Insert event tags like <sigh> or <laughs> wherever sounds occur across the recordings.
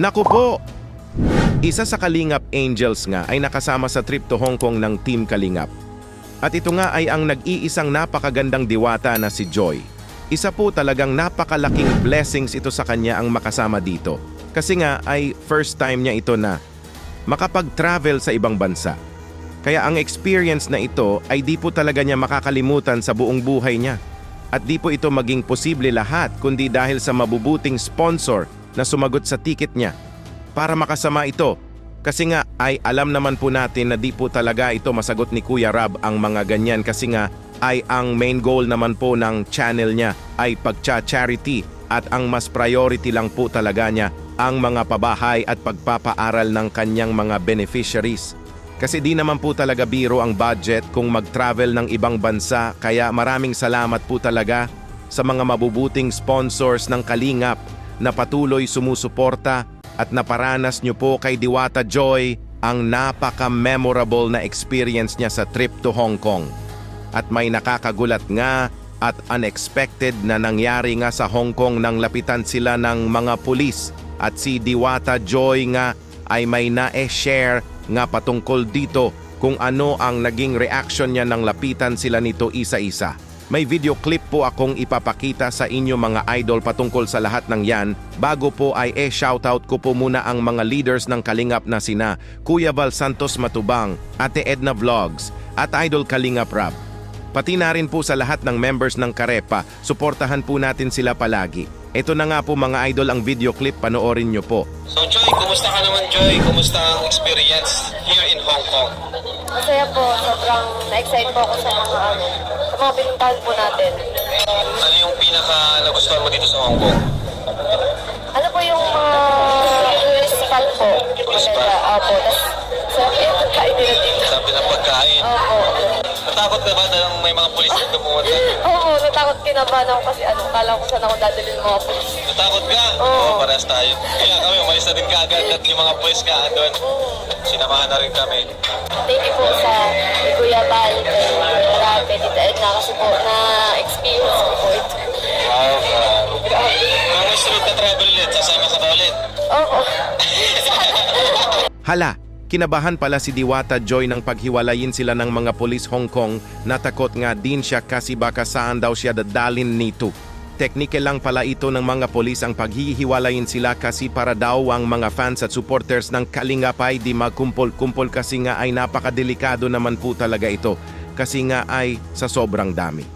Naku po! Isa sa Kalingap Angels nga ay nakasama sa trip to Hong Kong ng Team Kalingap. At ito nga ay ang nag-iisang napakagandang diwata na si Joy. Isa po talagang napakalaking blessings ito sa kanya ang makasama dito. Kasi nga ay first time niya ito na makapag-travel sa ibang bansa. Kaya ang experience na ito ay di po talaga niya makakalimutan sa buong buhay niya. At di po ito maging posible lahat kundi dahil sa mabubuting sponsor na sumagot sa ticket niya para makasama ito. Kasi nga ay alam naman po natin na di po talaga ito masagot ni Kuya Rab ang mga ganyan kasi nga ay ang main goal naman po ng channel niya ay pagcha-charity at ang mas priority lang po talaga niya ang mga pabahay at pagpapaaral ng kanyang mga beneficiaries. Kasi di naman po talaga biro ang budget kung mag-travel ng ibang bansa kaya maraming salamat po talaga sa mga mabubuting sponsors ng Kalingap na patuloy sumusuporta at naparanas nyo po kay Diwata Joy ang napaka-memorable na experience niya sa trip to Hong Kong. At may nakakagulat nga at unexpected na nangyari nga sa Hong Kong nang lapitan sila ng mga pulis at si Diwata Joy nga ay may na-share nga patungkol dito kung ano ang naging reaction niya nang lapitan sila nito isa-isa. May video clip po akong ipapakita sa inyo mga idol patungkol sa lahat ng yan. Bago po ay e-shoutout ko po muna ang mga leaders ng Kalingap na sina Kuya Val Santos Matubang, Ate Edna Vlogs, at Idol Kalingap Rap. Pati na rin po sa lahat ng members ng Karepa, suportahan po natin sila palagi. Ito na nga po mga idol ang video clip, panoorin nyo po. So Joy, kumusta ka naman Joy? Kumusta ang experience here in Hong Kong? Masaya po, sobrang na-excite po ako sa mga ano, sa mga pinuntahan po natin. Ano yung pinaka nagustuhan mo dito sa Hong Kong? Ano po yung mga tourist spot po? Maganda, opo. Tapos, sarap yung pagkain nila dito. Sabi ng pagkain. Opo. Natakot ka ba na may mga pulis dito pumunta? Kinabahan ako kasi ano, kala ko saan ako dadalhin mga pulis. Natakot ka? Oo. parehas tayo. Kaya kami, umalis na din kaagad at yung mga pulis nga doon. Sinamahan na rin kami. Thank you po sa kay Kuya Bal, kay Rape, Tita Edna, kasi po na-experience ko po ito. Wow, grabe. Kung gusto rin ka travel ulit, sasama ka ba ulit? Oo. <laughs> Hala, kinabahan pala si Diwata Joy nang paghiwalayin sila ng mga polis Hong Kong natakot nga din siya kasi baka saan daw siya dadalin nito. Teknike lang pala ito ng mga polis ang paghihiwalayin sila kasi para daw ang mga fans at supporters ng Kalingapay di magkumpol-kumpol kasi nga ay napakadelikado naman po talaga ito kasi nga ay sa sobrang dami.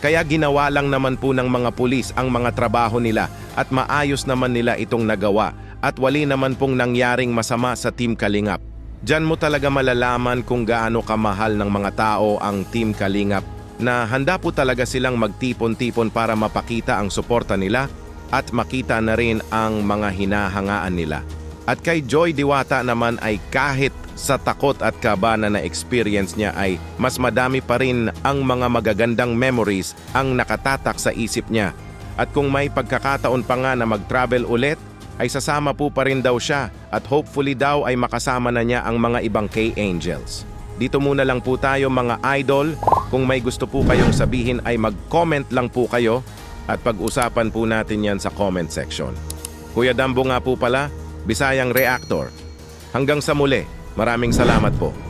Kaya ginawa lang naman po ng mga pulis ang mga trabaho nila at maayos naman nila itong nagawa at wali naman pong nangyaring masama sa Team Kalingap. Diyan mo talaga malalaman kung gaano kamahal ng mga tao ang Team Kalingap na handa po talaga silang magtipon-tipon para mapakita ang suporta nila at makita na rin ang mga hinahangaan nila. At kay Joy Diwata naman ay kahit sa takot at kaba na na-experience niya ay mas madami pa rin ang mga magagandang memories ang nakatatak sa isip niya. At kung may pagkakataon pa nga na mag-travel ulit, ay sasama po pa rin daw siya at hopefully daw ay makasama na niya ang mga ibang K-Angels. Dito muna lang po tayo mga idol. Kung may gusto po kayong sabihin ay mag-comment lang po kayo at pag-usapan po natin yan sa comment section. Kuya Dambo nga po pala, Bisayang Reactor. Hanggang sa muli, maraming salamat po.